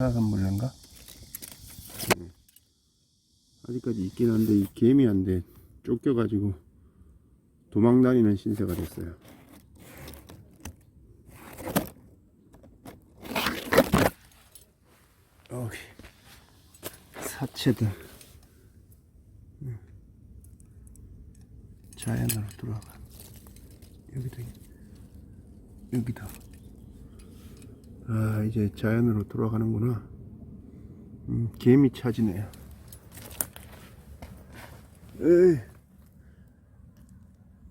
사슴벌레인가? 네. 아직까지 있긴 한데 이 개미 한데 쫓겨가지고 도망다니는 신세가 됐어요. 여기 사체들 음. 자연으로 돌아가 여기도 있- 여기도 아 이제 자연으로 돌아가는구나. 음, 개미 차지네요 에이.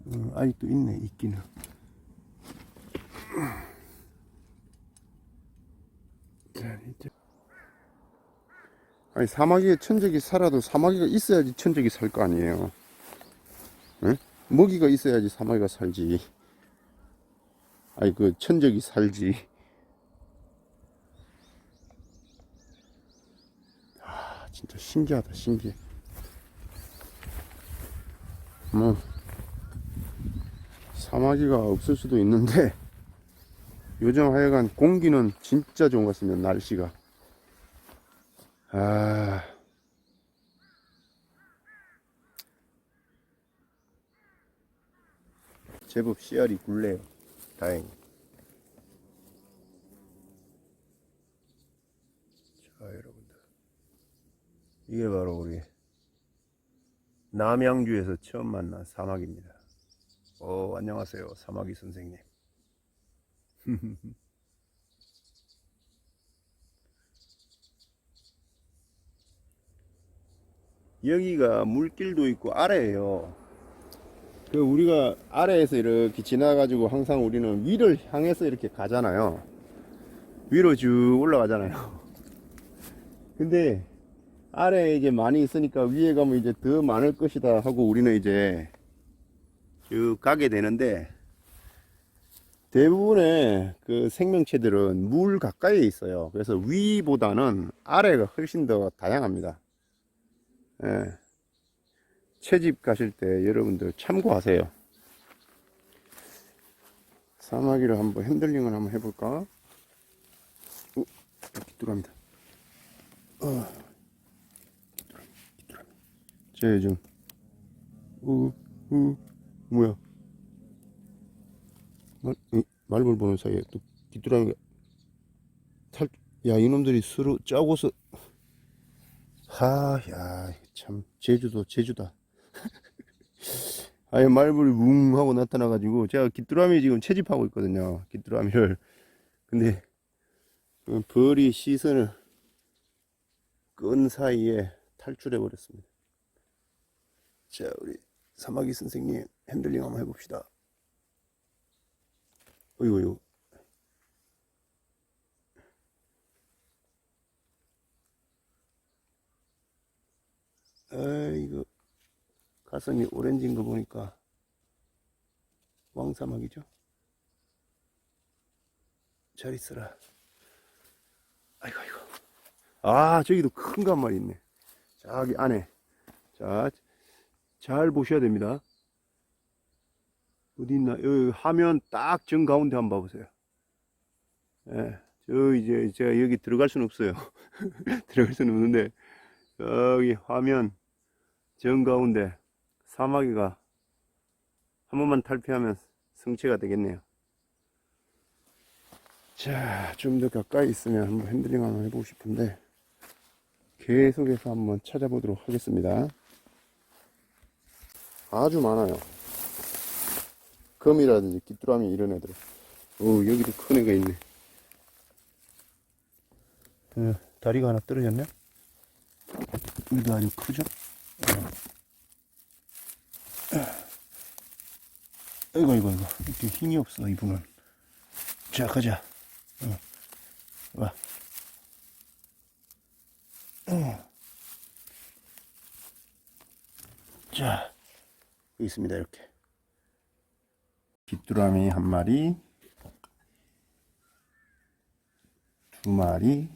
어, 아직도 있네 있기는. 자 이제 아니 사마귀에 천적이 살아도 사마귀가 있어야지 천적이 살 거 아니에요. 응? 먹이가 있어야지 사마귀가 살지. 아니 그 천적이 살지 아 진짜 신기하다 신기해. 뭐 사마귀가 없을 수도 있는데 요즘 하여간 공기는 진짜 좋은 것 같습니다 날씨가. 아. 제법 씨알이 굴래요. 다행히 자 여러분들 이게 바로 우리 남양주에서 처음 만난 사마귀입니다. 오 안녕하세요 사마귀 선생님. 여기가 물길도 있고 아래에요. 그 우리가 아래에서 이렇게 지나가지고 항상 우리는 위를 향해서 이렇게 가잖아요. 위로 쭉 올라가잖아요. 근데 아래에 이제 많이 있으니까 위에 가면 이제 더 많을 것이다 하고 우리는 이제 쭉 가게 되는데 대부분의 그 생명체들은 물 가까이에 있어요. 그래서 위보다는 아래가 훨씬 더 다양합니다. 예. 채집 가실 때 여러분들 참고하세요. 사마귀를 한번 핸들링을 한번 해볼까? 오, 귀뚜라미다. 어. 쟤 요즘, 우, 우, 뭐야? 말, 이, 말벌 보는 사이에 또 귀뚜라미가 탈, 야, 이놈들이 서로 짜고서, 하, 야, 참, 제주도, 제주다. 아예 말벌이 웅 하고 나타나 가지고, 제가 귀뚜라미 지금 채집하고 있거든요. 귀뚜라미를. 근데, 그 벌이 시선을 끈 사이에 탈출해 버렸습니다. 자, 우리 사마귀 선생님 핸들링 한번 해봅시다. 어이구, 어이구. 아, 이거 가슴이 오렌지인 거 보니까 왕사막이죠? 잘 있어라. 아이고, 아이고. 아, 저기도 큰 마리 있네. 저기 안에. 자, 잘 보셔야 됩니다. 어디 있나? 여기 화면 딱 정 가운데 한번 봐보세요. 예, 저 이제 제가 여기 들어갈 수는 없어요. 들어갈 수는 없는데 여기 화면 정 가운데 사마귀가 한 번만 탈피하면 성체가 되겠네요. 자, 좀 더 가까이 있으면 한번 핸들링 한번 해보고 싶은데 계속해서 한번 찾아보도록 하겠습니다. 아주 많아요. 금이라든지 귀뚜라미 이런 애들. 오, 여기도 큰 애가 있네. 어, 다리가 하나 떨어졌네? 여기도 아주 크죠? 어. 아이고, 아이고, 아이고. 이렇게 힘이 없어, 이분은. 자, 가자. 어. 와. 어. 자, 있습니다, 이렇게. 귀뚜라미 한 마리, 두 마리,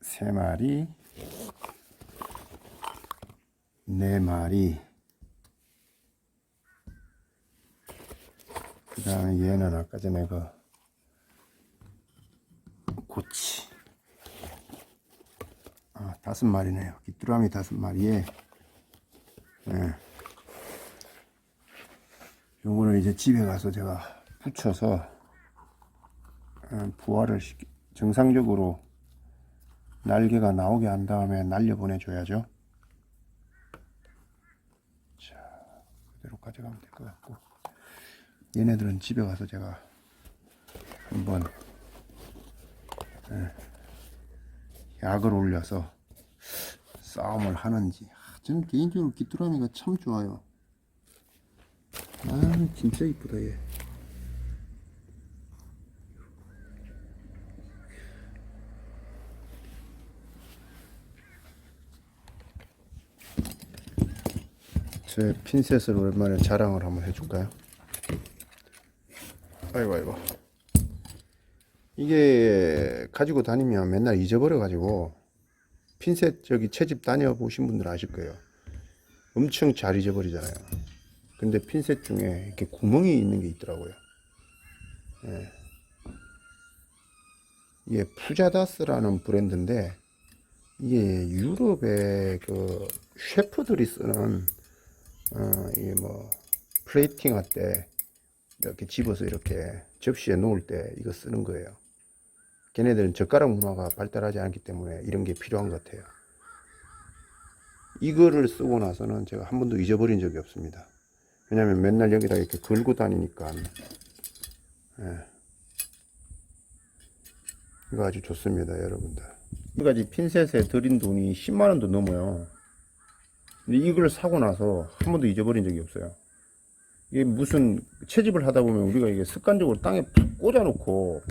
세 마리, 네 마리. 그 다음에 얘는 아까 전에 그 고치. 아, 다섯 마리네요. 귀뚜라미 다섯 마리에, 예. 요거는 이제 집에 가서 제가 붙여서, 어, 부화를 시키, 정상적으로 날개가 나오게 한 다음에 날려 보내줘야죠. 자, 그대로 가져가면 될 것 같고. 얘네들은 집에 가서 제가 한번 예, 약을 올려서 싸움을 하는지 아, 저는 개인적으로 귀뚜라미가 참 좋아요. 아 진짜 이쁘다 얘. 제 핀셋을 오랜만에 자랑을 한번 해줄까요? 아이고 아이고. 이게 가지고 다니면 맨날 잊어버려 가지고 핀셋 저기 채집 다녀 보신 분들 아실 거예요 엄청 잘 잊어버리잖아요 근데 핀셋 중에 이렇게 구멍이 있는 게 있더라고요 예. 이게 푸자다스라는 브랜드인데 이게 유럽의 그 셰프들이 쓰는 어, 이게 뭐 플레이팅 할 때 이렇게 집어서 이렇게 접시에 놓을 때 이거 쓰는 거예요. 걔네들은 젓가락 문화가 발달하지 않기 때문에 이런 게 필요한 것 같아요. 이거를 쓰고 나서는 제가 한 번도 잊어버린 적이 없습니다. 왜냐면 맨날 여기다 이렇게 걸고 다니니까. 예. 이거 아주 좋습니다, 여러분들. 이 가지 핀셋에 들인 돈이 10만 원도 넘어요. 근데 이걸 사고 나서 한 번도 잊어버린 적이 없어요. 이게 무슨 채집을 하다 보면 우리가 이게 습관적으로 땅에 푹 꽂아놓고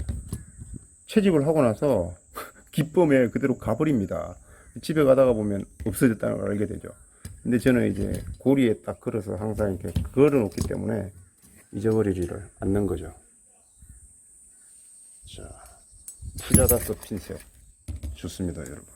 채집을 하고 나서 기쁨에 그대로 가버립니다. 집에 가다가 보면 없어졌다는 걸 알게 되죠. 근데 저는 이제 고리에 딱 걸어서 항상 이렇게 걸어 놓기 때문에 잊어버리지를 않는 거죠. 자, 푸자다스 핀셋. 좋습니다, 여러분.